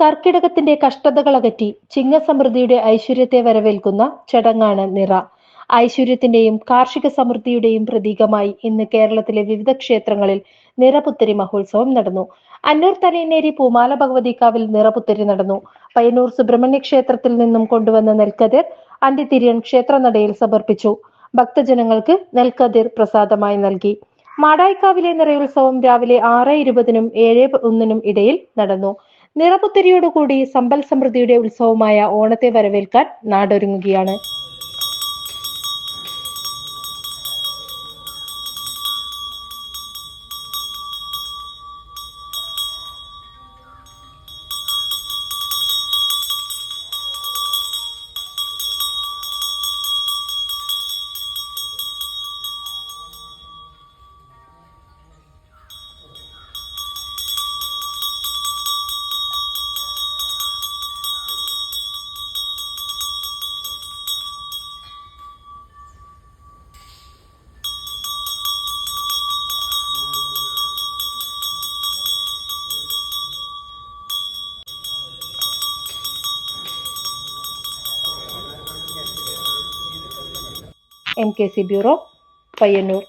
കർക്കിടകത്തിന്റെ കഷ്ടതകൾ അകറ്റി ചിങ്ങസമൃദ്ധിയുടെ ഐശ്വര്യത്തെ വരവേൽക്കുന്ന ചടങ്ങാണ് നിറ. ഐശ്വര്യത്തിന്റെയും കാർഷിക സമൃദ്ധിയുടെയും പ്രതീകമായി ഇന്ന് കേരളത്തിലെ വിവിധ ക്ഷേത്രങ്ങളിൽ നിറപുത്തരി മഹോത്സവം നടന്നു. അന്നൂർ തലയനേരി പൂമാല ഭഗവതിക്കാവിൽ നിറപുത്തരി നടന്നു. പയ്യന്നൂർ സുബ്രഹ്മണ്യ ക്ഷേത്രത്തിൽ നിന്നും കൊണ്ടുവന്ന നെൽക്കതിർ അന്തിതിരിയൻ ക്ഷേത്രനടയിൽ സമർപ്പിച്ചു. ഭക്തജനങ്ങൾക്ക് നെൽക്കതിർ പ്രസാദമായി നൽകി. മാടായിക്കാവിലെ നിറയുത്സവം രാവിലെ ആറ് ഇരുപതിനും ഏഴ് ഒന്നിനും ഇടയിൽ നടന്നു. നിറപുത്തരിയോടുകൂടി സമ്പൽ സമൃദ്ധിയുടെ ഉത്സവമായ ഓണത്തെ വരവേൽക്കാൻ നാടൊരുങ്ങുകയാണ്. M K C bureau Payyanur